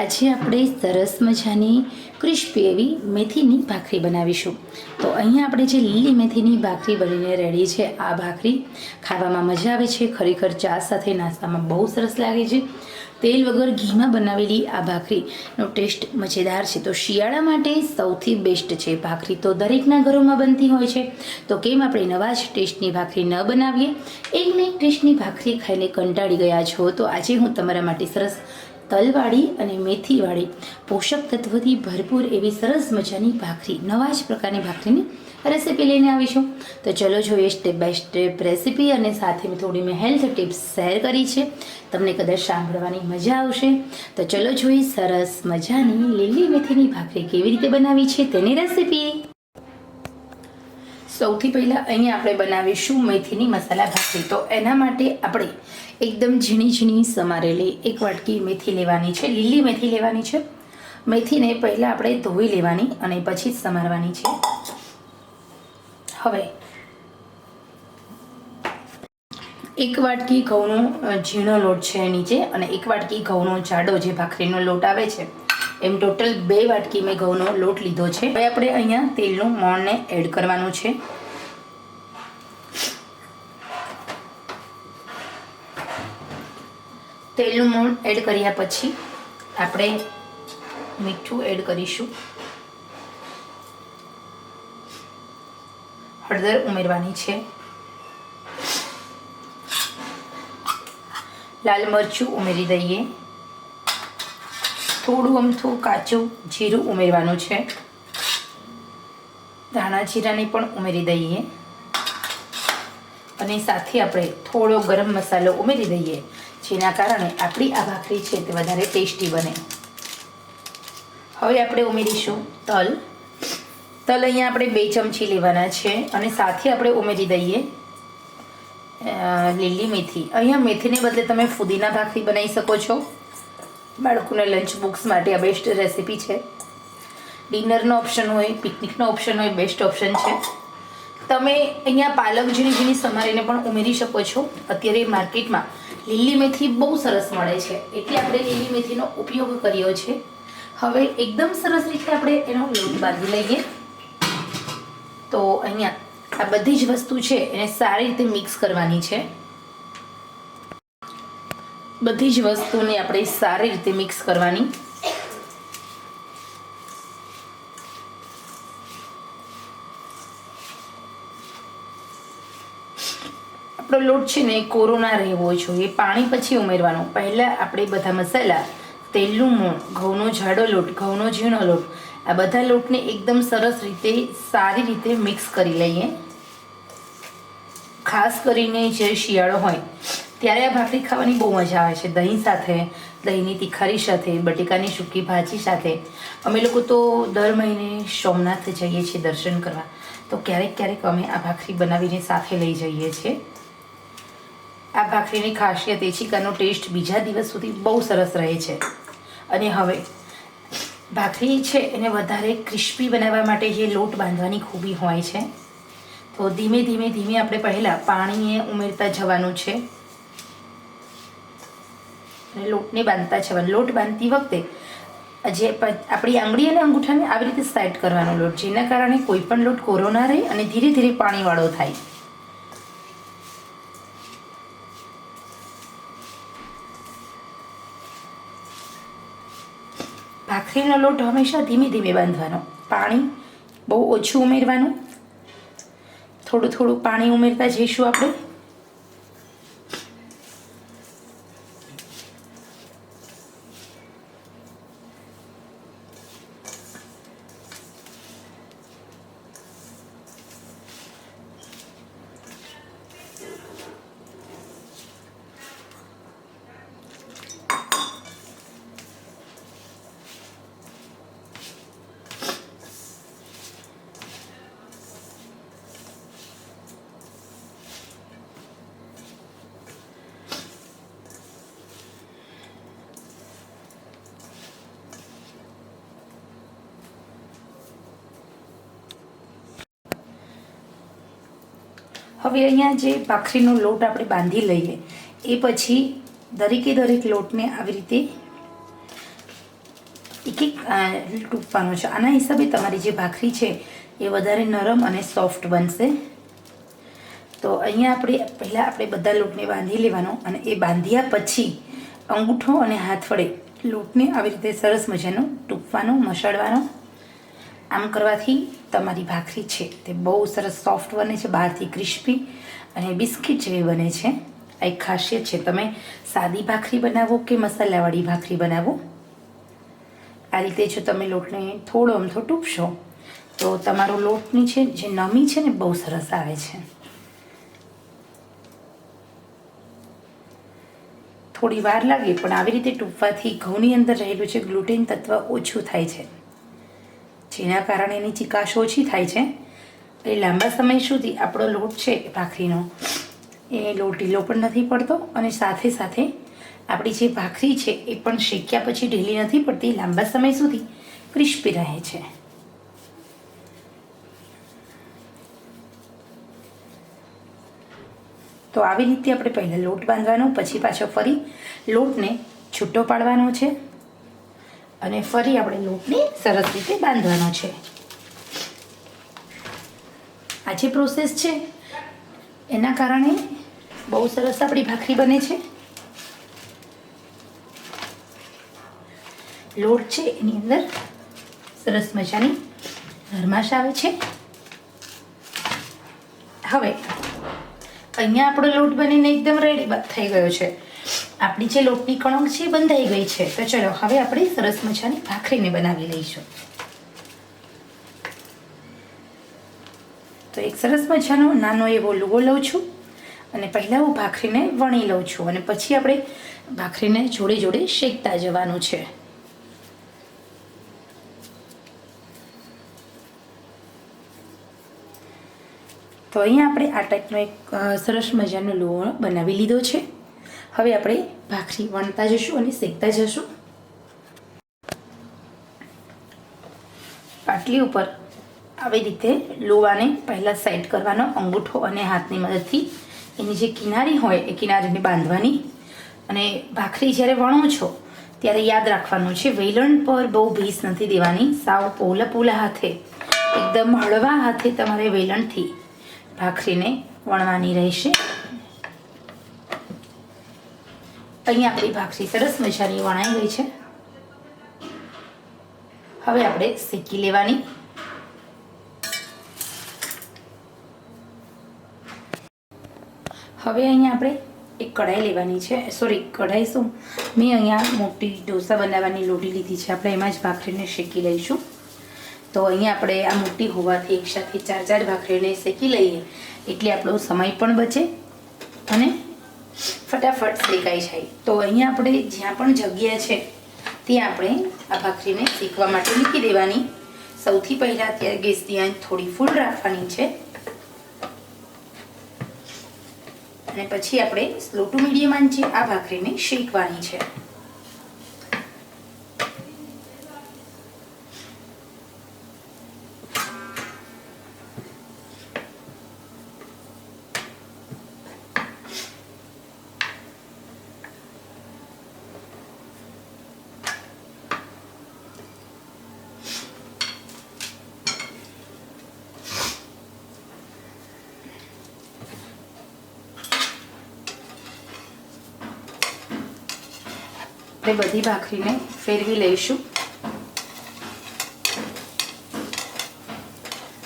આજે આપણે સરસ મજાની ક્રિસ્પી એવી મેથીની ભાખરી બનાવીશું. તો અહીંયા આપણે જે લીલી મેથીની ભાખરી બનીને રેડી છે, આ ભાખરી ખાવામાં મજા આવે છે, ખરેખર ચા સાથે નાસ્તામાં બહુ સરસ લાગે છે. તેલ વગર ઘીમાં બનાવેલી આ ભાખરીનો ટેસ્ટ મજેદાર છે. તો શિયાળા માટે સૌથી બેસ્ટ છે. ભાખરી તો દરેકના ઘરોમાં બનતી હોય છે. તો કેમ આપણે નવા જ ટેસ્ટની ભાખરી ન બનાવીએ? એક ને એક ટેસ્ટની ભાખરી ખાઈને કંટાળી ગયા છો. તો આજે હું તમારા માટે સરસ તલવાળી અને મેથીવાળી પોષક તત્વોથી ભરપૂર એવી સરસ મજાની ભાખરી, નવા જ પ્રકારની ભાખરીની રેસીપી લઈને આવીશું. તો ચલો જોઈએ સ્ટેપ બાય સ્ટેપ રેસીપી અને સાથે મેં થોડી મેં હેલ્થ ટિપ્સ શેર કરી છે. તમને કદાચ સાંભળવાની મજા આવશે. તો ચલો જોઈએ સરસ મજાની લીલી મેથીની ભાખરી કેવી રીતે બનાવી છે તેની રેસીપી સૌથી પહેલાં અહીંયા આપણે બનાવીશું મેથીની મસાલા ભાખરી. તો એના માટે આપણે એકદમ ઝીણી ઝીણી સમારેલી એક વાટકી મેથી લેવાની છે. લીલી મેથી લેવાની છે. મેથીને પહેલાં આપણે ધોઈ લેવાની અને પછી જ સમારવાની છે. હવે એક વાટકી ઘઉંનો ઝીણો લોટ છે નીચે અને એક વાટકી ઘઉંનો જાડો જે ભાખરીનો લોટ આવે છે. એમ ટોટલ બે વાટકી મેં ઘઉંનો લોટ લીધો છે. હવે આપણે અહીંયા તેલનું મોણને એડ કરવાનું છે. તેલનું મોણ એડ કર્યા પછી આપણે મીઠું એડ કરીશું. હળદર ઉમેરવાની છે. લાલ મરચું ઉમેરી દઈએ. થોડું અમથું કાચું જીરું ઉમેરવાનું છે. ધાણા જીરાને પણ ઉમેરી દઈએ. અને સાથે આપણે થોડો ગરમ મસાલો ઉમેરી દઈએ, જેના કારણે આપણી આ ભાખરી છે તે વધારે ટેસ્ટી બને. હવે આપણે ઉમેરીશું તલ. તલ અહીંયા આપણે બે ચમચી લેવાના છે અને સાથે આપણે ઉમેરી દઈએ લીલી મેથી. અહીંયા મેથીને બદલે તમે ફુદીના ભાખરી બનાવી શકો છો. બાળકોને લંચ બોક્સ માટે આ બેસ્ટ રેસીપી છે. ડિનરનો ઓપ્શન હોય પિકનિકનો ઓપ્શન હોય બેસ્ટ ઓપ્શન છે. તમે અહીંયા પાલક ઝીણી ઝીણી સમારીને પણ ઉમેરી શકો છો. અત્યારે માર્કેટમાં લીલી મેથી બહુ સરસ મળે છે. એટલે આપણે લીલી મેથીનો ઉપયોગ કર્યો છે. હવે એકદમ સરસ રીતે આપણે એનો લોટ બાંધી લઈએ. તો અહીંયા આ બધી જ વસ્તુ છે, એને સારી રીતે મિક્સ કરવાની છે. બધી જ વસ્તુને આપણે સારી રીતે મિક્સ કરવાની. આપણો લોટ છે ને કોરો ના રહેવો જોઈએ. પાણી પછી ઉમેરવાનું. પહેલાં આપણે બધા મસાલા, તેલનું મૂળ, ઘઉંનો જાડો લોટ, ઘઉંનો ઝીણો લોટ, આ બધા લોટને એકદમ સરસ રીતે, સારી રીતે મિક્સ કરી લઈએ. ખાસ કરીને જે શિયાળો હોય ત્યારે આ ભાખરી ખાવાની બહુ મજા આવે છે. દહીં સાથે, દહીંની તિખારી સાથે, બટેકાની સૂકી ભાજી સાથે. અમે લોકો તો દર મહિને સોમનાથ જઈએ છીએ દર્શન કરવા. તો ક્યારેક ક્યારેક અમે આ ભાખરી બનાવીને સાથે લઈ જઈએ છીએ. આ ભાખરીની ખાસિયત એ છે કે આનો ટેસ્ટ બીજા દિવસ સુધી બહુ સરસ રહે છે. અને હવે, ભાખરી છે એને વધારે ક્રિસ્પી બનાવવા માટે જે લોટ બાંધવાની ખૂબી હોય છે, તો ધીમે ધીમે ધીમે આપણે પહેલાં પાણીએ ઉમેરતા જવાનું છે. અને લોટને બાંધતા જવાનું લોટ બાંધતી વખતે જે આપણી આંગળી અને અંગૂઠાને આવી રીતે સાઈડ કરવાનો લોટ, જેના કારણે કોઈ પણ લોટ કોરો ના રહે અને ધીરે ધીરે પાણીવાળો થાય. ભાખરીનો લોટ હંમેશા ધીમે ધીમે બાંધવાનો. પાણી બહુ ઓછું ઉમેરવાનું. થોડું થોડું પાણી ઉમેરતા જઈશું આપણે. હવે અહીંયા જે ભાખરીનો લોટ આપણે બાંધી લઈએ, એ પછી દરેકે દરેક લોટને આવી રીતે એક એક ટૂંકવાનો છે. આના હિસાબે તમારી જે ભાખરી છે, એ વધારે નરમ અને સોફ્ટ બનશે. તો અહીંયા આપણે પહેલાં આપણે બધા લોટને બાંધી લેવાનો અને એ બાંધ્યા પછી અંગૂઠો અને હાથ વડે લોટને આવી રીતે સરસ મજાનો ટૂંપવાનો મસળવાનો આમ કરવાથી તમારી ભાખરી છે તે બહુ સરસ સોફ્ટ બને છે, બહારથી ક્રિસ્પી અને બિસ્કિટ જેવી બને છે. આ એક ખાસિયત છે. તમે સાદી ભાખરી બનાવો કે મસાલાવાળી ભાખરી બનાવો? આ રીતે જો તમે લોટને થોડો અમથો ટૂંપશો તો તમારો લોટની છે, જે નમી છે ને, બહુ સરસ આવે છે. થોડી વાર લાગે, પણ આવી રીતે ટૂંપવાથી ઘઉંની અંદર રહેલું છે ગ્લુટેન તત્વ ઓછું થાય છે. જેના કારણે એની ચિકાશ ઓછી થાય છે. એ લાંબા સમય સુધી આપણો લોટ છે ભાખરીનો. એ લોટ ઢીલો પણ નથી પડતો અને સાથે સાથે આપણી જે ભાખરી છે એ પણ શેક્યા પછી ઢીલી નથી પડતી, લાંબા સમય સુધી ક્રિસ્પી રહે છે. તો આવી રીતે આપણે પહેલાં લોટ બાંધવાનો, પછી પાછો ફરી લોટને છૂટો પાડવાનો છે. અને ફરી આપણે લોટને સરસ રીતે બાંધવાનો છે. આ જે પ્રોસેસ છે, એના કારણે બહુ સરસ આપણી ભાખરી બને છે. લોટ છે, એની અંદર સરસ મજાની ગરમાશ આવે છે. હવે, અહીંયા આપણો લોટ બનીને એકદમ રેડી થઈ ગયો છે. આપણી જે લોટની કણક છે બંધાઈ ગઈ છે. તો ચલો, હવે આપણે સરસ મજાની ભાખરીને બનાવી લઈશું. તો એક સરસ મજાનો નાનો એવો લુગો લઉં છું અને પહેલાં હું ભાખરીને વણી લઉં છું અને પછી આપણે ભાખરીને જોડે જોડે શેકતા જવાનું છે. તો અહીંયા આપણે આ ટાઈપનો એક સરસ મજાનો લુઓ બનાવી લીધો છે. હવે આપણે ભાખરી વણતા જશું અને શેકતા જશું. પાટલી ઉપર આવી રીતે લોવાને પહેલાં સેટ કરવાનો અંગૂઠો અને હાથની મદદથી એની જે કિનારી હોય એ કિનારીને બાંધવાની. અને ભાખરી જ્યારે વણો છો, ત્યારે યાદ રાખવાનું છે, વેલણ પર બહુ ભીસ નથી દેવાની. સાવ પોલા પોલા હાથે, એકદમ હળવા હાથે તમારે વેલણથી ભાખરીને વણવાની રહેશે. અહીંયા આપણી ભાખરી સરસ મજાની વણાઈ ગઈ છે. હવે આપણે શેકી લેવાની. હવે અહીંયા આપણે એક કઢાઈ લેવાની છે. સોરી કઢાઈ શું? મેં અહીંયા મોટી ઢોસા બનાવવાની લોટી લીધી છે. આપણે એમાં જ ભાખરીને શેકી લઈશું. તો અહીંયા આપણે આ મોટી હોવાથી એકસાથે ચાર ચાર ભાખરીને શેકી લઈએ. એટલે આપણો સમય પણ બચે અને ફટાફટ શેકાઈ જાય. તો અહીંયા આપણે જ્યાં પણ જગ્યા છે, ત્યાં આપણે આ ભાખરીને શેકવા માટે મૂકી દેવાની. સૌથી પહેલાં અત્યારે ગેસની આંચ થોડી ફૂલ રાખવાની છે. અને પછી આપણે સ્લો ટુ મીડિયમ આંચે આ ભાખરીને શેકવાની છે. આપણે બધી ભાખરીને ફેરવી લઈશું.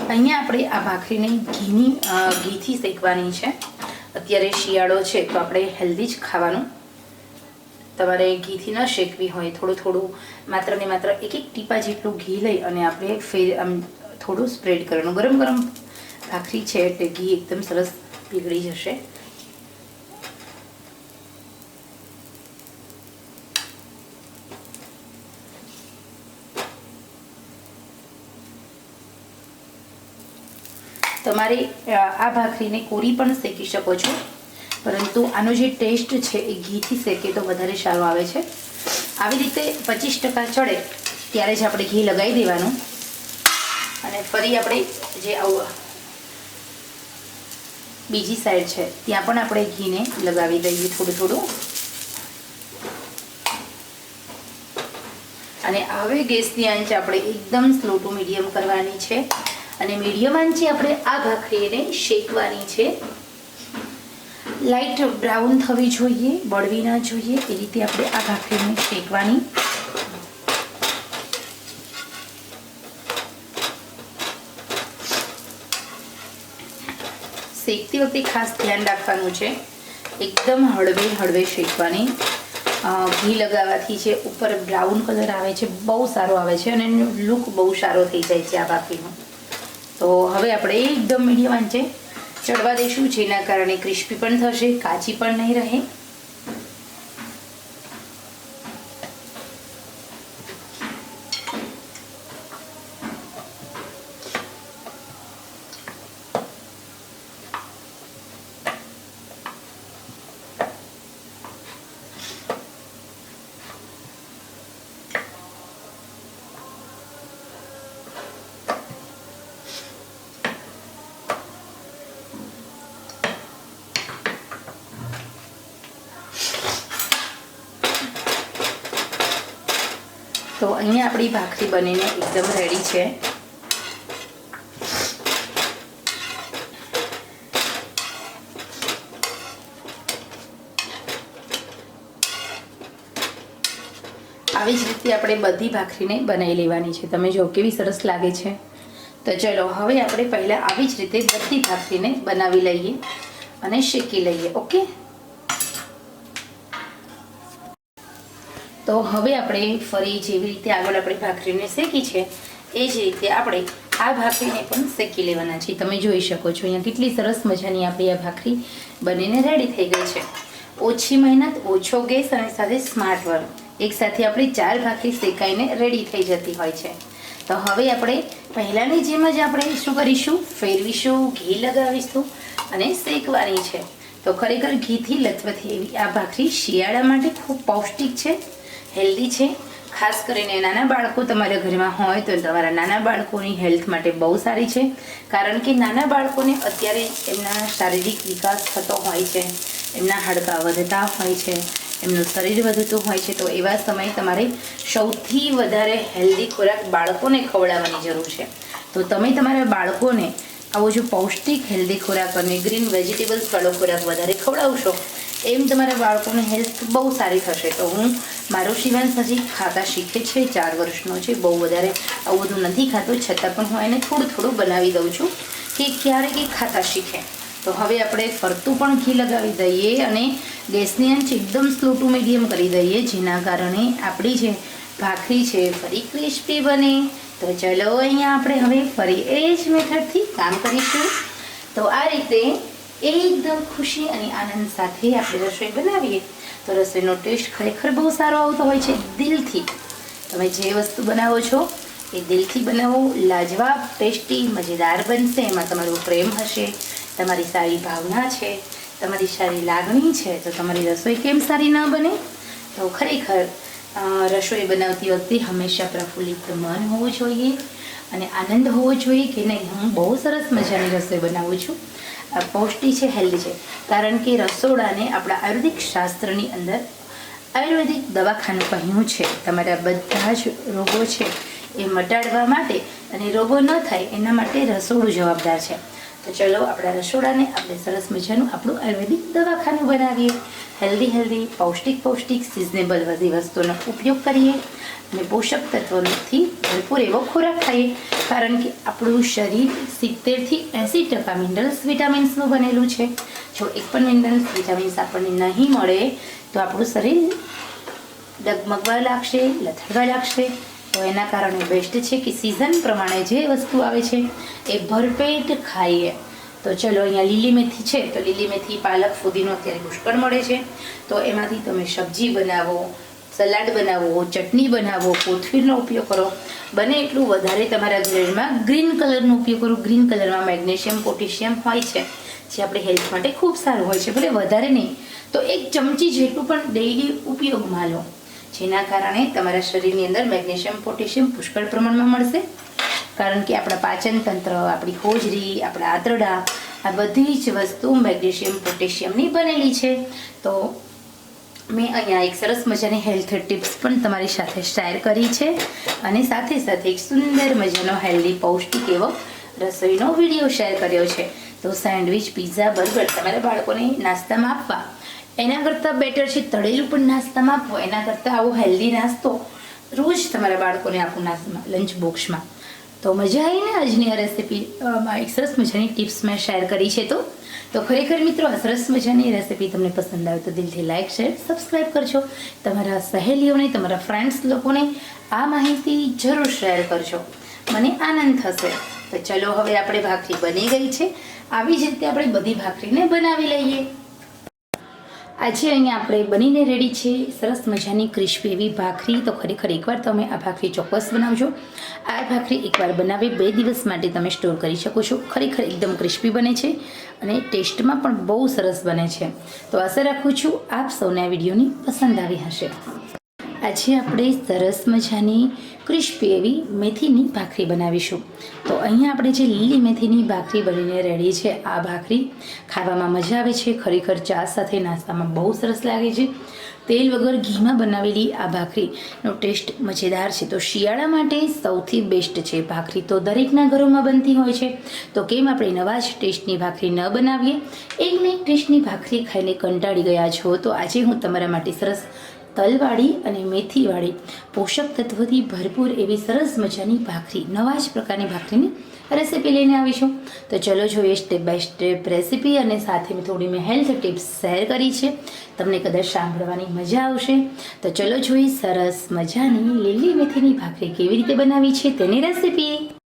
અહીંયા આપણે આ ભાખરીને ઘીની ઘીથી શેકવાની છે. અત્યારે શિયાળો છે, તો આપણે હેલ્ધી જ ખાવાનું. તમારે ઘીથી ન શેકવી હોય, થોડું થોડું, માત્ર ને માત્ર એક એક ટીપા જેટલું ઘી લઈ અને આપણે ફેર, આમ, થોડું સ્પ્રેડ કરવાનું. ગરમ ગરમ ભાખરી છે એટલે ઘી એકદમ સરસ પીગળી જશે. તમારે આ ભાખરીને કોરી પણ શેકી શકો છો. પરંતુ આનો જે ટેસ્ટ છે એ ઘીથી શેકે તો વધારે સારો આવે છે. આવી રીતે પચીસ ટકા ચડે ત્યારે જ આપણે ઘી લગાવી દેવાનું. અને ફરી આપણે જે આવું બીજી સાઈડ છે, ત્યાં પણ આપણે ઘીને લગાવી દઈએ થોડું થોડું. અને હવે ગેસની આંચ આપણે એકદમ સ્લો ટુ મીડિયમ કરવાની છે. અને મીડિયમ આંચે આપણે આ ભાખરીને શેકવાની છે લાઇટ બ્રાઉન થવી જોઈએ, બળવી ના જોઈએ, એ રીતે આપણે આ ભાખરીને શેકવાની. શેકતી વખતે ખાસ ધ્યાન રાખવાનું છે, એકદમ હળવે હળવે શેકવાની. ઘી લગાવવાથી છે ઉપર બ્રાઉન કલર આવે છે, બહુ સારો આવે છે અને લુક બહુ સારો થઈ જાય છે આ ભાખરીનો. તો હવે આપણે એકદમ મીડિયમ આંચે ચડવા દઈશું, જેના કારણે ક્રિસ્પી પણ થશે, કાચી પણ નહીં રહે તો અહીંયા આપણી ભાખરી બનીને એકદમ રેડી છે. આવી જ રીતે આપણે બધી ભાખરીને બનાવી લેવાની છે. તમે જો કેવી સરસ લાગે છે. તો ચલો, હવે આપણે પહેલાં આવી જ રીતે બધી ભાખરીને બનાવી લઈએ અને શેકી લઈએ, ઓકે? તો હવે આપણે ફરી જેવી રીતે આગળ આપણે ભાખરીને શેકી છે, એ જ રીતે આપણે આ ભાખરીને પણ શેકી લેવાના છે. તમે જોઈ શકો છો, અહીંયા કેટલી સરસ મજાની આપણી આ ભાખરી બનીને રેડી થઈ ગઈ છે. ઓછી મહેનત, ઓછો ગેસ અને સાથે સ્માર્ટ વર્ક એકસાથે આપણી ચાર ભાખરી શેકાઈને રેડી થઈ જતી હોય છે. તો હવે આપણે પહેલાંની જેમ જ આપણે શું કરીશું? ફેરવીશું, ઘી લગાવીશું અને શેકવાની છે. તો ખરેખર ઘીથી લથપથી એવી આ ભાખરી શિયાળા માટે ખૂબ પૌષ્ટિક છે. હેલ્ધી છે. ખાસ કરીને નાના બાળકો તમારા ઘરમાં હોય તો તમારા નાના બાળકોની હેલ્થ માટે બહુ સારી છે. કારણ કે નાના બાળકોને અત્યારે એમના શારીરિક વિકાસ થતો હોય છે, એમના હાડકાં વધતા હોય છે, એમનું શરીર વધતું હોય છે, તો એવા સમયે તમારે સૌથી વધારે હેલ્ધી ખોરાક બાળકોને ખવડાવવાની જરૂર છે. તો તમે તમારા બાળકોને આવો જો પૌષ્ટિક હેલ્ધી ખોરાક અને ગ્રીન વેજીટેબલ્સ વાળો ખોરાક વધારે ખવડાવશો એમ તમારા બાળકોને હેલ્થ બહુ સારી થશે. તો હું મારો શિવાંશ હજી ખાતા શીખે છે, ચાર વર્ષનો છે, બહુ વધારે આવું બધું નથી ખાતો, છતાં પણ હું એને થોડું થોડું બનાવી દઉં છું કે ક્યારેક એ ખાતા શીખે. તો હવે આપણે ફરતું પણ ઘી લગાવી દઈએ અને ગેસની આંચ એકદમ સ્લો ટુ મીડિયમ કરી દઈએ, જેના કારણે આપણી જે ભાખરી છે ફરી ક્રિસ્પી બને. તો ચલો અહીંયા આપણે હવે ફરી એ જ મેથડથી કામ કરીશું. તો આ રીતે એકદમ ખુશી અને આનંદ સાથે આપણે રસોઈ બનાવીએ. તો રસોઈનો ટેસ્ટ ખરેખર બહુ સારો આવતો હોય છે. દિલથી તમે જે વસ્તુ બનાવો છો, એ દિલથી બનાવો. લાજવાબ, ટેસ્ટી, મજેદાર બનશે. એમાં તમારો પ્રેમ હશે. તમારી સારી ભાવના છે. તમારી સારી લાગણી છે. તો તમારી રસોઈ કેમ સારી ન બને? તો ખરેખર રસોઈ બનાવતી વખતે હંમેશા પ્રફુલ્લિત મન હોવું જોઈએ અને આનંદ હોવો જોઈએ કે નહીં. હું બહુ સરસ મજાની રસોઈ બનાવું છું. પૌષ્ટિક છે, હેલ્ધી છે. કારણ કે રસોડાને આપણા આયુર્વેદિક શાસ્ત્રની અંદર આયુર્વેદિક દવાખાનું કહ્યું છે. તમારા બધા જ રોગો છે એ મટાડવા માટે અને રોગો ન થાય એના માટે રસોડું જવાબદાર છે. તો ચલો આપણા રસોડાને આપણે સરસ મજાનું આપણું આયુર્વેદિક દવાખાનું બનાવીએ. હેલ્ધી હેલ્ધી પૌષ્ટિક પૌષ્ટિક સિઝનેબલ બધી વસ્તુનો ઉપયોગ કરીએ અને પોષક તત્વોથી ભરપૂર એવો ખોરાક ખાઈએ. કારણ કે આપણું શરીર સિત્તેરથી એંસી ટકા મિનરલ્સ વિટામિન્સનું બનેલું છે. જો એક પણ મિનરલ્સ વિટામિન્સ આપણને નહીં મળે, તો આપણું શરીર ડગમગવા લાગશે, લથડવા લાગશે. તો એના કારણે બેસ્ટ છે કે સિઝન પ્રમાણે જે વસ્તુ આવે છે એ ભરપેટ ખાઈએ. તો ચલો અહીંયા લીલી મેથી છે, તો લીલી મેથી પાલક ફુદીનો અત્યારે પુષ્કળ મળે છે. તો એમાંથી તમે સબ્જી બનાવો, સલાડ બનાવો, ચટણી બનાવો, કોથમીરનો ઉપયોગ કરો. બને એટલું વધારે તમારા ગ્રેડમાં ગ્રીન કલરનો ઉપયોગ કરો. ગ્રીન કલરમાં મેગ્નેશિયમ પોટેશિયમ હોય છે, જે આપણે હેલ્થ માટે ખૂબ સારું હોય છે, ભલે વધારે નહીં. તો એક ચમચી જેટલું પણ ડેઈલી ઉપયોગમાં લો. જેના કારણે તમારા શરીરની અંદર મેગ્નેશિયમ, પોટેશિયમ પુષ્કળ પ્રમાણમાં મળશે. કારણ કે આપણા પાચન તંત્ર આપણી હોજરી, આપણા આંતરડા, આ બધી જ વસ્તુ મેગ્નેશિયમ, પોટેશિયમની બનેલી છે. તો મેં અહીંયા એક સરસ મજાની હેલ્થ ટિપ્સ પણ તમારી સાથે શેર કરી છે અને સાથે સાથે એક સુંદર મજાનો હેલ્ધી, પૌષ્ટિક એવો રસોઈનો વીડિયો શેર કર્યો છે. તો સેન્ડવિચ, પીઝા, બર્ગર તમારા બાળકોને નાસ્તામાં આપવા. એના કરતાં બેટર છે તળેલું પણ નાસ્તામાં આપવો એના કરતાં આવો હેલ્ધી નાસ્તો. રોજ તમારા બાળકોને આપો નાસ્તામાં લંચ બોક્સમાં તો મજા આવીને આજની આ રેસીપી એક સરસ મજાની ટિપ્સ મેં શેર કરી છે તો. તો ખરેખર મિત્રો, આ સરસ મજાની રેસીપી તમને પસંદ આવે તો દિલથી લાઇક શેર સબસ્ક્રાઈબ કરજો. તમારા સહેલીઓને, તમારા ફ્રેન્ડ્સ લોકોને આ માહિતી જરૂર શેર કરજો. મને આનંદ થશે. તો ચલો હવે આપણે ભાખરી બની ગઈ છે. આવી જ રીતે આપણે બધી ભાખરીને બનાવી લઈએ. આજે અહીંયા આપણે બનીને રેડી છે. સરસ મજાની ક્રિસ્પી એવી ભાખરી. તો ખરેખર એકવાર તમે આ ભાખરી ચોક્કસ બનાવજો. આ ભાખરી એકવાર બનાવી બે દિવસ માટે તમે સ્ટોર કરી શકો છો. ખરેખર એકદમ ક્રિસ્પી બને છે અને ટેસ્ટમાં પણ બહુ સરસ બને છે. તો આશા રાખું છું આપ સૌને આ વિડીયોની પસંદ આવી હશે. આજે આપણે સરસ મજાની ક્રિસ્પી એવી મેથીની ભાખરી બનાવીશું. તો અહીંયા આપણે જે લીલી મેથીની ભાખરી બનીને રેડી છે, આ ભાખરી ખાવામાં મજા આવે છે, ખરેખર ચા સાથે નાસ્તામાં બહુ સરસ લાગે છે. તેલ વગર ઘીમાં બનાવેલી આ ભાખરીનો ટેસ્ટ મજેદાર છે. તો શિયાળા માટે સૌથી બેસ્ટ છે. ભાખરી તો દરેકના ઘરોમાં બનતી હોય છે. તો કેમ આપણે નવા જ ટેસ્ટની ભાખરી ન બનાવીએ? એકને એક ટેસ્ટની ભાખરી ખાઈને કંટાળી ગયા છો? તો આજે હું તમારા માટે સરસ તલવાળી અને મેથીવાળી પોષક તત્વોથી ભરપૂર એવી સરસ મજાની ભાખરી, નવા જ પ્રકારની ભાખરીની રેસીપી લઈને આવીશું. તો ચલો જોઈએ સ્ટેપ બાય સ્ટેપ રેસીપી અને સાથે મેં થોડી મેં હેલ્થ ટિપ્સ શેર કરી છે. તમને કદાચ સાંભળવાની મજા આવશે. તો ચલો જોઈએ સરસ મજાની લીલી મેથીની ભાખરી કેવી રીતે બનાવી છે તેની રેસીપી